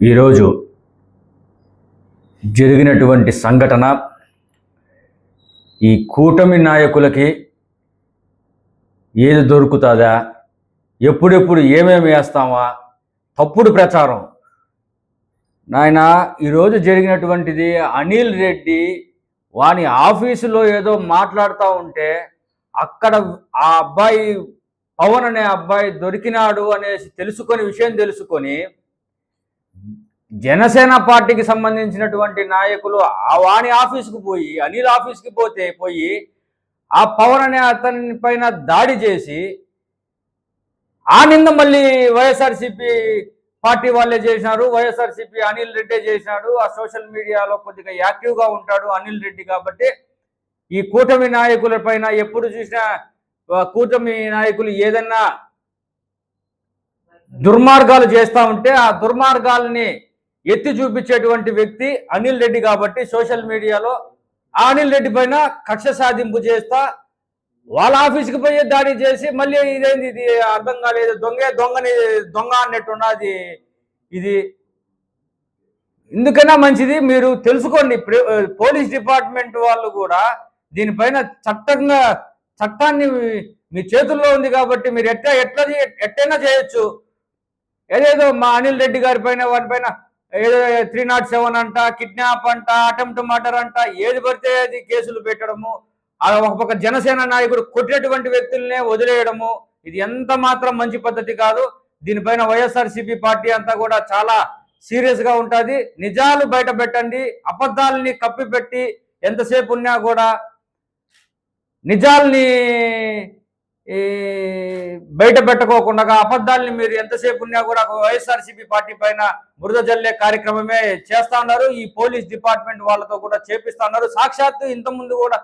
ఈరోజు జరిగినటువంటి సంఘటన ఈ కూటమి నాయకులకి ఏది దొరుకుతుందా? ఎప్పుడెప్పుడు ఏమేమి వేస్తామా? తప్పుడు ప్రచారం. నాయన ఈరోజు జరిగినటువంటిది అనిల్ రెడ్డి వాని ఆఫీసులో ఏదో మాట్లాడుతూ ఉంటే అక్కడ ఆ అబ్బాయి పవన్ అనే అబ్బాయి దొరికినాడు అనేసి తెలుసుకొని విషయం తెలుసుకొని జనసేన పార్టీకి సంబంధించినటువంటి నాయకులు ఆ వాణి ఆఫీస్కి పోయి అనిల్ ఆఫీస్కి పోతే పోయి ఆ పవన్ అనే అతని పైన దాడి చేసి ఆ నింద మళ్ళీ వైఎస్ఆర్సిపి పార్టీ వాళ్ళే చేసినారు. వైఎస్ఆర్సిపి అనిల్ రెడ్డే చేసినాడు. ఆ సోషల్ మీడియాలో కొద్దిగా యాక్టివ్గా ఉంటాడు అనిల్ రెడ్డి కాబట్టి ఈ కూటమి నాయకుల పైన ఎప్పుడు చూసినా కూటమి నాయకులు ఏదన్నా దుర్మార్గాలు చేస్తూ ఉంటే ఆ దుర్మార్గాల్ని ఎత్తి చూపించేటువంటి వ్యక్తి అనిల్ రెడ్డి కాబట్టి సోషల్ మీడియాలో ఆ అనిల్ రెడ్డి పైన కక్ష సాధింపు చేస్తా వాళ్ళ ఆఫీస్కి పోయి దాడి చేసి మళ్ళీ ఇదేంది ఇది అర్థం కాలేదు దొంగే దొంగని దొంగ అన్నట్టు ఉన్నది ఇది. ఎందుకైనా మంచిది మీరు తెలుసుకోండి పోలీస్ డిపార్ట్మెంట్ వాళ్ళు కూడా దీనిపైన చట్టంగా చట్టాన్ని మీ చేతుల్లో ఉంది కాబట్టి మీరు ఎట్లా ఎట్లా ఎట్టైనా చేయొచ్చు. ఏదేదో మా అనిల్ రెడ్డి గారి పైన వారి పైన ఏదో త్రీ నాట్ సెవెన్ అంట కిడ్నాప్ అంట అటెంప్ట్ మర్డర్ అంట ఏది పడితే అది కేసులు పెట్టడము ఒక పక్క జనసేన నాయకుడు కొట్టినటువంటి వ్యక్తులనే వదిలేయడము ఇది ఎంత మాత్రం మంచి పద్ధతి కాదు. దీనిపైన వైఎస్ఆర్సీపీ పార్టీ అంతా కూడా చాలా సీరియస్గా ఉంటుంది. నిజాలు బయట పెట్టండి అబద్ధాలని కప్పిపెట్టి ఎంతసేపు ఉన్నా కూడా నిజాల్ని బయట పెట్టుకోకుండా అబద్ధాలని మీరు ఎంతసేపు ఉన్నా కూడా వైఎస్ఆర్సీపీ పార్టీ పైన బురద జల్లే కార్యక్రమమే చేస్తా ఉన్నారు. ఈ పోలీస్ డిపార్ట్మెంట్ వాళ్ళతో కూడా చేపిస్తా ఉన్నారు. సాక్షాత్తు ఇంతకుముందు కూడా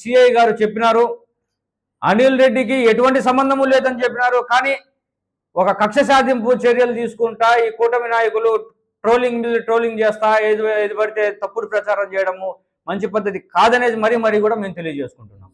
సిఐ గారు చెప్పినారు. అనిల్ రెడ్డికి ఎటువంటి సంబంధము లేదని చెప్పినారు. కానీ ఒక కక్ష సాధింపు చర్యలు తీసుకుంటా ఈ కూటమి నాయకులు ట్రోలింగ్ ట్రోలింగ్ చేస్తా ఏది ఏది పడితే తప్పుడు ప్రచారం చేయడము మంచి పద్ధతి కాదనేది మరీ మరీ కూడా మేము తెలియజేసుకుంటున్నాం.